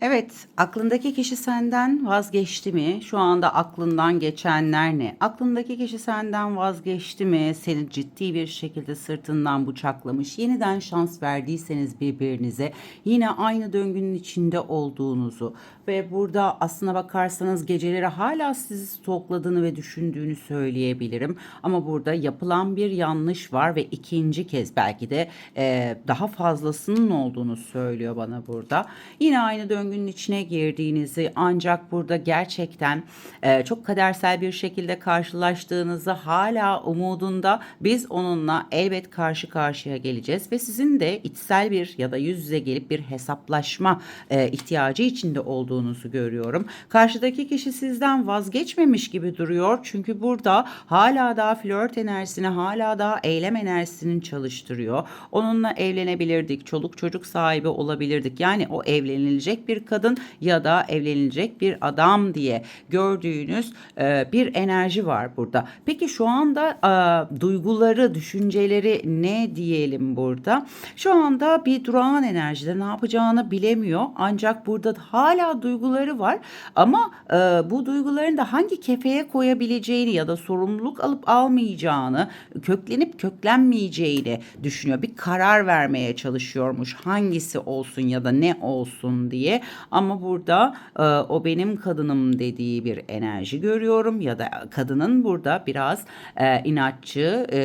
Evet, aklındaki kişi senden vazgeçti mi? Şu anda aklından geçenler ne? Aklındaki kişi senden vazgeçti mi? Seni ciddi bir şekilde sırtından bıçaklamış. Yeniden şans verdiyseniz birbirinize yine aynı döngünün içinde olduğunuzu ve burada aslına bakarsanız geceleri hala sizi stokladığını ve düşündüğünü söyleyebilirim. Ama burada yapılan bir yanlış var ve ikinci kez belki de e, daha fazlasının olduğunu söylüyor bana burada. Yine aynı döngünün içine girdiğinizi ancak burada gerçekten e, çok kadersel bir şekilde karşılaştığınızı hala umudunda biz onunla elbet karşı karşıya geleceğiz ve sizin de içsel bir ya da yüz yüze gelip bir hesaplaşma e, ihtiyacı içinde olduğunuzu görüyorum. Karşıdaki kişi sizden vazgeçmemiş gibi duruyor çünkü burada hala daha flört enerjisini hala daha eylem enerjisini çalıştırıyor. Onunla evlenebilirdik, çoluk çocuk sahibi olabilirdik. Yani o evlenilecek bir kadın ya da evlenilecek bir adam diye gördüğünüz e, bir enerji var burada. Peki şu anda e, duyguları, düşünceleri ne diyelim burada? Şu anda bir durağan enerjide ne yapacağını bilemiyor. Ancak burada hala duyguları var ama e, bu duyguların da hangi kefeye koyabileceğini ya da sorumluluk alıp almayacağını, köklenip köklenmeyeceğini düşünüyor. Bir karar vermeye çalışıyormuş. Hangisi olsun ya da ne olsun diye. Ama burada e, o benim kadınım dediği bir enerji görüyorum ya da kadının burada biraz e, inatçı e,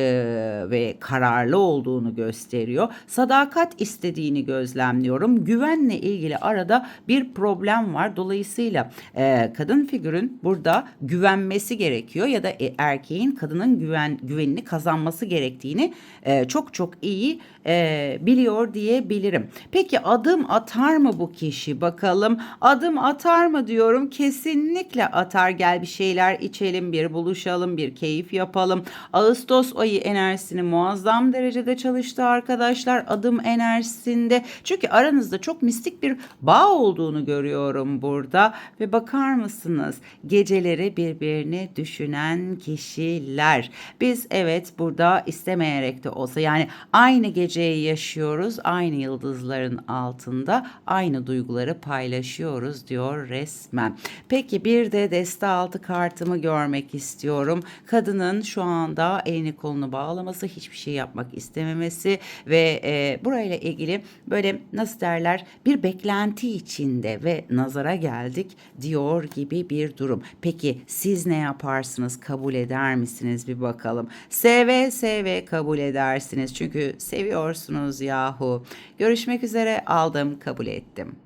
ve kararlı olduğunu gösteriyor. Sadakat istediğini gözlemliyorum. Güvenle ilgili arada bir problem var. Dolayısıyla e, kadın figürün burada güvenmesi gerekiyor ya da e, erkeğin kadının güven güvenini kazanması gerektiğini e, çok çok iyi e, biliyor diyebilirim. Peki adım atar mı bu kişi? Bakalım adım atar mı diyorum. Kesinlikle atar. Gel bir şeyler içelim, bir buluşalım, bir keyif yapalım. Ağustos ayı enerjisini muazzam derecede çalıştı arkadaşlar. Adım enerjisinde. Çünkü aranızda çok mistik bir bağ olduğunu görüyorum burada. Ve bakar mısınız? Geceleri birbirini düşünen kişiler. Biz evet burada istemeyerek de olsa yani aynı geceyi yaşıyoruz. Aynı yıldızların altında aynı duyguları paylaşıyoruz diyor resmen. Peki bir de deste altı kartımı görmek istiyorum. Kadının şu anda elini kolunu bağlaması, hiçbir şey yapmak istememesi ve e, burayla ilgili böyle nasıl derler bir beklenti içinde ve nazara geldik diyor gibi bir durum. Peki siz ne yaparsınız? Kabul eder misiniz? Bir bakalım. Seve seve kabul edersiniz. Çünkü seviyorsunuz yahu. Görüşmek üzere aldım kabul ettim.